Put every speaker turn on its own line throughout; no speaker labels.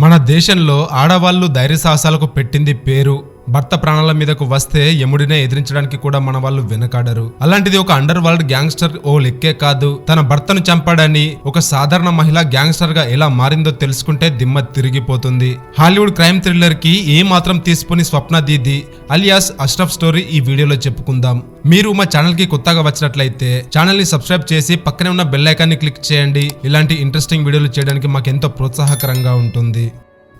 మన దేశంలో ఆడవాళ్ళు ధైర్య సాహసాలకు పెట్టింది పేరు భర్త ప్రాణాల మీదకు వస్తే యముడినే ఎదిరించడానికి కూడా మన వాళ్ళు వెనకాడరు. అలాంటిది ఒక అండర్ వరల్డ్ గ్యాంగ్స్టర్ ఓ లెక్కే కాదు. తన భర్తను చంపాడని ఒక సాధారణ మహిళ గ్యాంగ్స్టర్గా ఎలా మారిందో తెలుసుకుంటే దిమ్మ తిరిగిపోతుంది. హాలీవుడ్ క్రైమ్ థ్రిల్లర్కి ఏ మాత్రం తీసుకుని స్వప్న దీది అలియాస్ అష్రఫ్ స్టోరీ ఈ వీడియోలో చెప్పుకుందాం. మీరు మా ఛానల్కి కొత్తగా వచ్చినట్లయితే ఛానల్ని సబ్స్క్రైబ్ చేసి పక్కనే ఉన్న బెల్ ఐకాన్ని క్లిక్ చేయండి. ఇలాంటి ఇంట్రెస్టింగ్ వీడియోలు చేయడానికి మాకు ఎంతో ప్రోత్సాహకరంగా ఉంటుంది.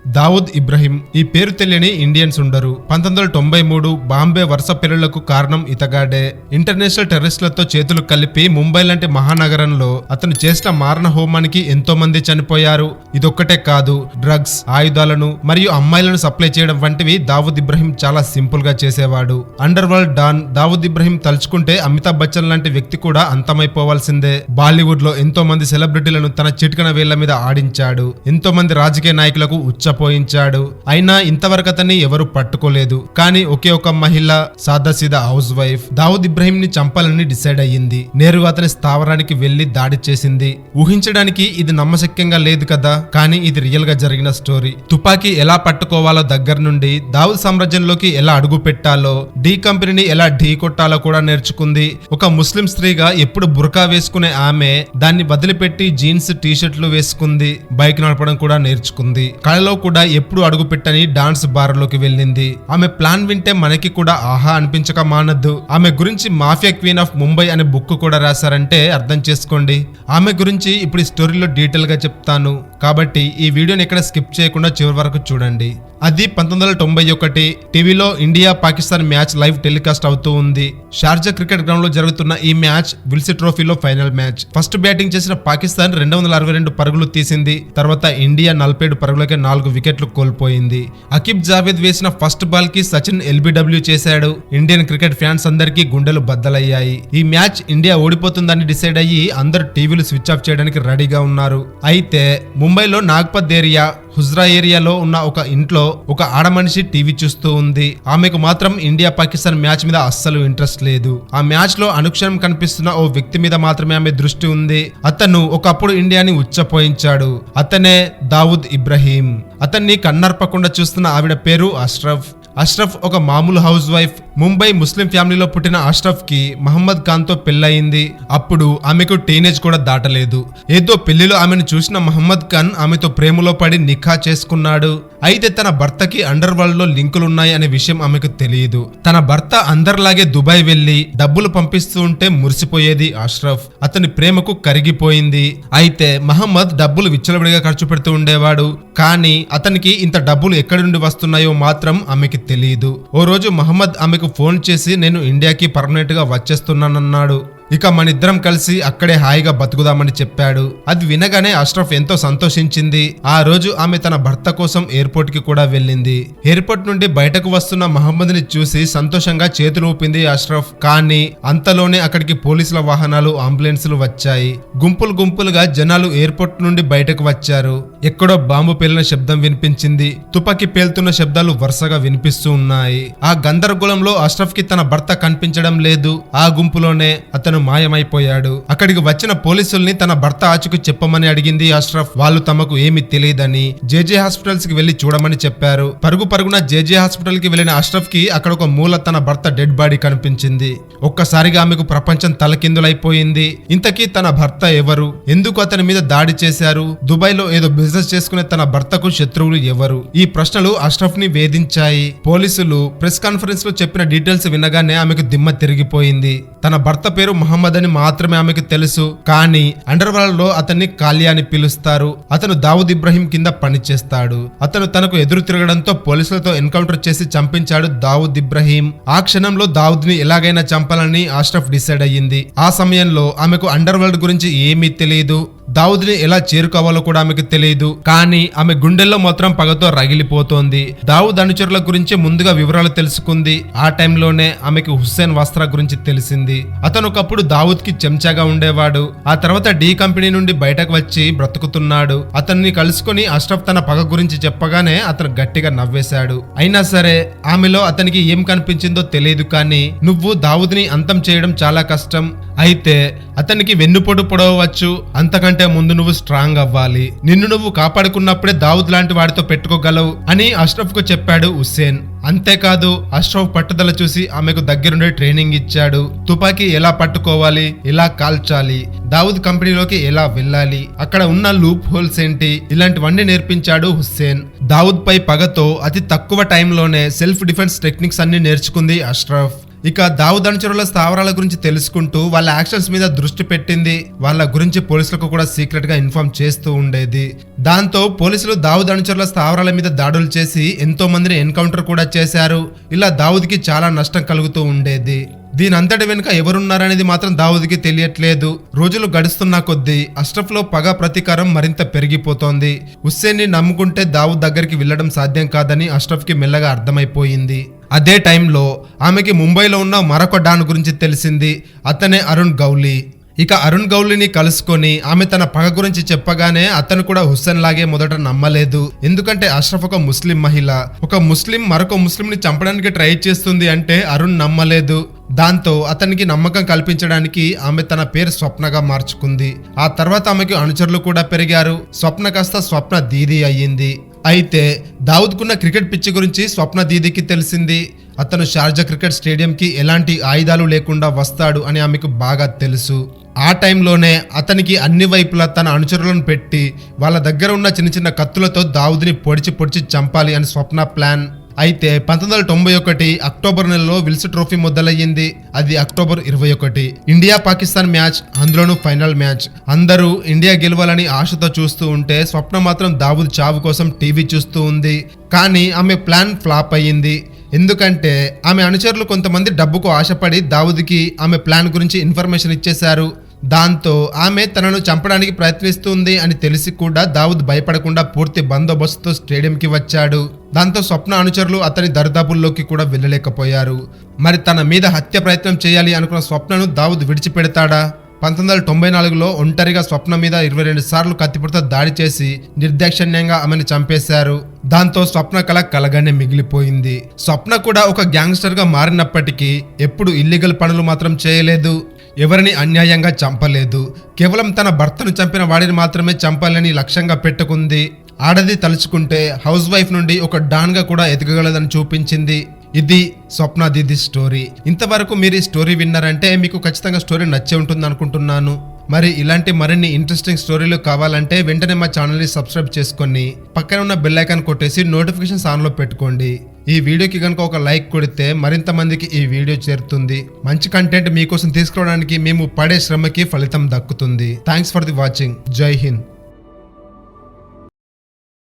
దావుద్ ఇబ్రహీం ఈ పేరు తెలియని ఇండియన్స్ ఉండరు. పంతొమ్మిది వందల తొంభై మూడు బాంబే వరుస పెళ్ళిళ్ళకు కారణం ఇతగాడే. ఇంటర్నేషనల్ టెర్రరిస్టులతో చేతులు కలిపి ముంబై లాంటి మహానగరంలో అతను చేసిన మారణ హోమానికి ఎంతో మంది చనిపోయారు. ఇదొక్కటే కాదు డ్రగ్స్ ఆయుధాలను మరియు అమ్మాయిలను సప్లై చేయడం వంటివి దావుద్ ఇబ్రహీం చాలా సింపుల్గా చేసేవాడు. Underworld don Dawood Ibrahim తలుచుకుంటే అమితాబ్ బచ్చన్ లాంటి వ్యక్తి కూడా అంతమైపోవాల్సిందే. బాలీవుడ్లో ఎంతో మంది సెలబ్రిటీలను తన చిటికన వేళ్ళ మీద ఆడించాడు. ఎంతో మంది రాజకీయ నాయకులకు ఉచ్చపోయించాడు అయినా ఇంతవరకు అతన్ని ఎవరు పట్టుకోలేదు. కానీ ఒకే ఒక మహిళ సాదాసీదా హౌస్ వైఫ్ దావుద్ ఇబ్రహీం ని చంపాలని డిసైడ్ అయ్యింది. నేరుగా అతని స్థావరానికి వెళ్ళి దాడి చేసింది. ఊహించడానికి ఇది నమ్మశక్యంగా లేదు కదా? కానీ ఇది రియల్గా జరిగిన స్టోరీ. తుపాకీ ఎలా పట్టుకోవాలో దగ్గర నుండి దావుద్ సామ్రాజ్యంలోకి ఎలా అడుగు పెట్టాలో ఢీ కంపెనీని ఎలా ఢీ కొట్టాలో కూడా నేర్చుకుంది. ఒక ముస్లిం స్త్రీగా ఎప్పుడు బురకా వేసుకునే ఆమె దాన్ని వదిలిపెట్టి జీన్స్ టీ షర్ట్లు వేసుకుంది. బైక్ నడపడం కూడా నేర్చుకుంది. కళలో కూడా ఎప్పుడు అడుగు పెట్టని డాన్స్ బార్లోకి వెళ్ళింది. ఆమె ప్లాన్ వింటే మనకి కూడా ఆహా అనిపించక మానద్దు. ఆమె గురించి మాఫియా క్వీన్ ఆఫ్ ముంబై అనే బుక్ కూడా రాశారంటే అర్థం చేసుకోండి. ఆమె గురించి ఇప్పుడు ఈ స్టోరీలో డీటెయిల్గా చెప్తాను. కాబట్టి ఈ వీడియోని ఎక్కడ స్కిప్ చేయకుండా చివరి వరకు చూడండి. అది పంతొమ్మిది వందల తొంభై ఒకటి టీవీలో India Pakistan match live telecast అవుతూ ఉంది. షార్జా క్రికెట్ గ్రౌండ్లో జరుగుతున్న ఈ మ్యాచ్ విల్సీ ట్రోఫీలో ఫైనల్ మ్యాచ్. ఫస్ట్ బ్యాటింగ్ చేసిన పాకిస్తాన్ రెండు వందల అరవై రెండు పరుగులు తీసింది. తర్వాత ఇండియా నలభై ఏడు పరుగులకే నాలుగు వికెట్లు కోల్పోయింది. అకిబ్ జావేద్ వేసిన ఫస్ట్ బాల్కి సచిన్ ఎల్బిడబ్ల్యూ చేశాడు. ఇండియన్ క్రికెట్ ఫ్యాన్స్ అందరికీ గుండెలు బద్దలయ్యాయి. ఈ మ్యాచ్ ఇండియా ఓడిపోతుందని డిసైడ్ అయ్యి అందరు టీవీలు స్విచ్ ఆఫ్ చేయడానికి రెడీగా ఉన్నారు. అయితే ముంబైలో నాగ్పత్ ఏరియా హుజ్రా ఏరియాలో ఉన్న ఒక ఇంట్లో ఒక ఆడమనిషి టీవీ చూస్తూ ఉంది. ఆమెకు మాత్రం ఇండియా పాకిస్తాన్ మ్యాచ్ మీద అస్సలు ఇంట్రెస్ట్ లేదు. ఆ మ్యాచ్లో అనుక్షణం కనిపిస్తున్న ఓ వ్యక్తి మీద మాత్రమే ఆమె దృష్టి ఉంది. అతను ఒకప్పుడు ఇండియాని ఉచ్చపోయించాడు. అతనే దావుద్ ఇబ్రహీం. అతన్ని కన్నర్పకుండా చూస్తున్న ఆవిడ పేరు అష్రఫ్. అష్రఫ్ ఒక మామూలు హౌస్ వైఫ్ ముంబై ముస్లిం ఫ్యామిలీలో పుట్టిన అష్రఫ్కి మహమ్మద్ ఖాన్తో పెళ్ళయింది. అప్పుడు ఆమెకు టీనేజ్ కూడా దాటలేదు. ఏదో పెళ్ళిలో ఆమెను చూసిన మహమ్మద్ ఖాన్ ఆమెతో ప్రేమలో పడి నిఖా చేసుకున్నాడు. అయితే తన భర్తకి అండర్ వరల్డ్లో లింకులున్నాయి అనే విషయం ఆమెకు తెలియదు. తన భర్త అందరిలాగే దుబాయ్ వెళ్ళి డబ్బులు పంపిస్తూ ఉంటే మురిసిపోయేది అష్రఫ్. అతని ప్రేమకు కరిగిపోయింది. అయితే మహమ్మద్ డబ్బులు విచ్చలవిడిగా ఖర్చు పెడుతూ ఉండేవాడు. కానీ అతనికి ఇంత డబ్బులు ఎక్కడి నుండి వస్తున్నాయో మాత్రం ఆమెకి తెలియదు ఓ రోజు మహమ్మద్ ఆమెకు ఫోన్ చేసి నేను ఇండియాకి పర్మనెంట్గా వచ్చేస్తున్నానన్నాడు. ఇక మన ఇద్దరం కలిసి అక్కడే హాయిగా బతుకుదామని చెప్పాడు. అది వినగానే అష్రఫ్ ఎంతో సంతోషించింది. ఆ రోజు ఆమె తన భర్త కోసం ఎయిర్పోర్ట్కి కూడా వెళ్ళింది. ఎయిర్పోర్ట్ నుండి బయటకు వస్తున్న మహమ్మద్ని చూసి సంతోషంగా చేతులు ఊపింది అష్రఫ్. కానీ అంతలోనే అక్కడికి పోలీసుల వాహనాలు అంబులెన్సులు వచ్చాయి. గుంపులు గుంపులుగా జనాలు ఎయిర్పోర్ట్ నుండి బయటకు వచ్చారు. ఎక్కడో బాంబు పేలిన శబ్దం వినిపించింది. తుపాకీ పేలుతున్న శబ్దాలు వరుసగా వినిపిస్తూ ఉన్నాయి. ఆ గందరగోళంలో అష్రఫ్కి తన భర్త కనిపించడం లేదు. ఆ గుంపులోనే అతను మాయమైపోయాడు. అక్కడికి వచ్చిన పోలీసుల్ని తన భర్త ఆచుకు చెప్పమని అడిగింది అష్రఫ్. వాళ్ళు తమకు ఏమి తెలియదని జేజే హాస్పిటల్స్కి వెళ్ళి చూడమని చెప్పారు. పరుగు పరుగున జేజే హాస్పిటల్కి వెళ్ళిన అష్రఫ్కి అక్కడ ఒక మూల తన భర్త డెడ్ బాడీ కనిపించింది. ఒక్కసారిగా ఆమెకు ప్రపంచం తలకిందులైపోయింది. ఇంతకీ తన భర్త ఎవరు? ఎందుకు అతని మీద దాడి చేశారు? దుబాయ్లో ఏదో బిజినెస్ చేసుకునే తన భర్తకు శత్రువులు ఎవరు? ఈ ప్రశ్నలు అష్రఫ్ని వేధించాయి. పోలీసులు ప్రెస్ కాన్ఫరెన్స్లో చెప్పిన డీటెయిల్స్ వినగానే ఆమెకు దిమ్మ తిరిగిపోయింది. తన భర్త పేరు మహమ్మద్ అని మాత్రమే ఆమెకు తెలుసు. కానీ అండర్ వరల్డ్లో అతన్ని కాలియా అని పిలుస్తారు. అతను దావుద్ ఇబ్రహీం కింద పనిచేస్తాడు. అతను తనకు ఎదురు తిరగడంతో పోలీసులతో ఎన్కౌంటర్ చేసి చంపించాడు దావుద్ ఇబ్రహీం. ఆ క్షణంలో దావుద్ని ఎలాగైనా చంపాలని అష్రఫ్ డిసైడ్ అయ్యింది. ఆ సమయంలో ఆమెకు అండర్ వరల్డ్ గురించి ఏమీ తెలియదు దావుద్ని ఎలా చేరుకోవాలో కూడా ఆమెకు తెలియదు. కానీ ఆమె గుండెల్లో మాత్రం పగతో రగిలిపోతోంది. దావుద్ అనుచరుల గురించి ముందుగా వివరాలు తెలుసుకుంది. ఆ టైంలోనే ఆమెకి హుస్సేన్ వస్త్ర గురించి తెలిసింది. అతను ఒకప్పుడు దావుద్కి చెంచాగా ఉండేవాడు. ఆ తర్వాత డి కంపెనీ నుండి బయటకు వచ్చి బ్రతుకుతున్నాడు. అతన్ని కలుసుకొని అష్రఫ్ తన పగ గురించి చెప్పగానే అతను గట్టిగా నవ్వేశాడు. అయినా సరే ఆమెలో అతనికి ఏం కనిపించిందో తెలియదు కానీ నువ్వు దావుద్ని అంతం చేయడం చాలా కష్టం. అయితే అతనికి వెన్నుపోటు పొడవచ్చు అంతకంటే ముందు నువ్వు స్ట్రాంగ్ అవ్వాలి. నిన్ను నువ్వు కాపాడుకున్నప్పుడే దావుద్ లాంటి వాడితో పెట్టుకోగలవు అని అష్రఫ్కు చెప్పాడు హుస్సేన్. అంతేకాదు అష్రఫ్ పట్టుదల చూసి ఆమెకు దగ్గరుండి ట్రైనింగ్ ఇచ్చాడు. తుపాకీ ఎలా పట్టుకోవాలి? ఎలా కాల్చాలి? దావుద్ కంపెనీలోకి ఎలా వెళ్ళాలి? అక్కడ ఉన్న లూప్ హోల్స్ ఏంటి? ఇలాంటివన్నీ నేర్పించాడు హుస్సేన్. దావుద్ పై పగతో అతి తక్కువ టైంలోనే సెల్ఫ్ డిఫెన్స్ టెక్నిక్స్ అన్ని నేర్చుకుంది అష్రఫ్. ఇక దావుద్ స్థావరాల గురించి తెలుసుకుంటూ వాళ్ళ యాక్షన్స్ మీద దృష్టి పెట్టింది. వాళ్ళ గురించి పోలీసులకు కూడా సీక్రెట్గా ఇన్ఫార్మ్ చేస్తూ ఉండేది. దాంతో పోలీసులు దావుద్ అనుచరుల స్థావరాల మీద దాడులు చేసి ఎంతో మందిని ఎన్కౌంటర్ కూడా చేశారు. ఇలా దావుద్కి చాలా నష్టం కలుగుతూ ఉండేది. దీనంతటి వెనుక ఎవరున్నారనేది మాత్రం దావుద్కి తెలియట్లేదు. రోజులు గడుస్తున్న కొద్దీ అష్టఫ్లో పగ ప్రతీకారం మరింత పెరిగిపోతోంది. హుస్సేన్ని నమ్ముకుంటే దావుద్ దగ్గరికి వెళ్ళడం సాధ్యం కాదని అష్టఫ్కి మెల్లగా అర్థమైపోయింది. అదే టైంలో ఆమెకి ముంబైలో ఉన్న మరొక డాన్ గురించి తెలిసింది అతనే అరుణ్ గౌలీ. ఇక అరుణ్ గౌలిని కలుసుకొని ఆమె తన పగ గురించి చెప్పగానే అతను కూడా హుస్సేన్ లాగే మొదట నమ్మలేదు. ఎందుకంటే అష్రఫ్ ఒక ముస్లిం మహిళ. ఒక ముస్లిం మరొక ముస్లింని చంపడానికి ట్రై చేస్తుంది అంటే అరుణ్ నమ్మలేదు. దాంతో అతనికి నమ్మకం కల్పించడానికి ఆమె తన పేరు స్వప్నగా మార్చుకుంది. ఆ తర్వాత ఆమెకు అనుచరులు కూడా పెరిగారు. స్వప్న కాస్త స్వప్న దీది అయ్యింది. అయితే దావుద్కున్న క్రికెట్ పిచ్చి గురించి స్వప్న దీదికి తెలిసింది. అతను షార్జా క్రికెట్ స్టేడియంకి ఎలాంటి ఆయుధాలు లేకుండా వస్తాడు అని ఆమెకు బాగా తెలుసు. ఆ టైంలోనే అతనికి అన్ని వైపులా తన అనుచరులను పెట్టి వాళ్ళ దగ్గర ఉన్న చిన్న చిన్న కత్తులతో దావుద్ని పొడిచి పొడిచి చంపాలి అని స్వప్న ప్లాన్. అయితే పంతొమ్మిది వందల తొంభై ఒకటి అక్టోబర్ నెలలో విల్స్ ట్రోఫీ మొదలయ్యింది. అది అక్టోబర్ ఇరవై ఒకటి. ఇండియా పాకిస్తాన్ మ్యాచ్ అందులోనూ ఫైనల్ మ్యాచ్. అందరూ ఇండియా గెలవాలని ఆశతో చూస్తూ ఉంటే స్వప్న మాత్రం దావుద్ చావు కోసం టీవీ చూస్తూ ఉంది. కానీ ఆమె ప్లాన్ ఫ్లాప్ అయ్యింది. ఎందుకంటే ఆమె అనుచరులు కొంతమంది డబ్బుకు ఆశపడి దావుద్కి ఆమె ప్లాన్ గురించి ఇన్ఫర్మేషన్ ఇచ్చేశారు. దాంతో ఆమె తనను చంపడానికి ప్రయత్నిస్తుంది అని తెలిసి కూడా దావుద్ భయపడకుండా పూర్తి బందోబస్తుతో స్టేడియంకి వచ్చాడు. దాంతో స్వప్న అనుచరులు అతని దరిదాపుల్లోకి కూడా వెళ్ళలేకపోయారు. మరి తన మీద హత్య ప్రయత్నం చేయాలి అనుకున్న స్వప్నను దావుద్ విడిచిపెడతాడా? పంతొమ్మిది వందల తొంభై నాలుగులో ఒంటరిగా స్వప్న మీద ఇరవై రెండు సార్లు కత్తిపడితో దాడి చేసి నిర్దాక్షిణ్యంగా ఆమెను చంపేశారు. దాంతో స్వప్న కళ కలగానే మిగిలిపోయింది. స్వప్న కూడా ఒక గ్యాంగ్స్టర్గా మారినప్పటికీ ఎప్పుడు ఇల్లీగల్ పనులు మాత్రం చేయలేదు. ఎవరిని అన్యాయంగా చంపలేదు. కేవలం తన భర్తను చంపిన వాడిని మాత్రమే చంపాలని లక్ష్యంగా పెట్టుకుంది. ఆడది తలుచుకుంటే హౌస్ వైఫ్ నుండి ఒక డాన్గా కూడా ఎదగగలదని చూపించింది. ఇది స్వప్న దీది స్టోరీ. ఇంతవరకు మీరు ఈ స్టోరీ విన్నారంటే మీకు ఖచ్చితంగా స్టోరీ నచ్చే ఉంటుంది అనుకుంటున్నాను మరి ఇలాంటి మరిన్ని ఇంట్రెస్టింగ్ స్టోరీలు కావాలంటే వెంటనే మా ఛానల్ని సబ్స్క్రైబ్ చేసుకొని పక్కన ఉన్న బెల్ ఐకాన్ కొట్టేసి నోటిఫికేషన్స్ ఆన్లో పెట్టుకోండి. ఈ వీడియోకి కనుక ఒక లైక్ కొడితే మరింత మందికి ఈ వీడియో చేరుతుంది. మంచి కంటెంట్ మీకోసం తీసుకురావడానికి మేము పడే శ్రమకి ఫలితం దక్కుతుంది. థ్యాంక్స్ ఫర్ ది వాచింగ్ జై హింద్.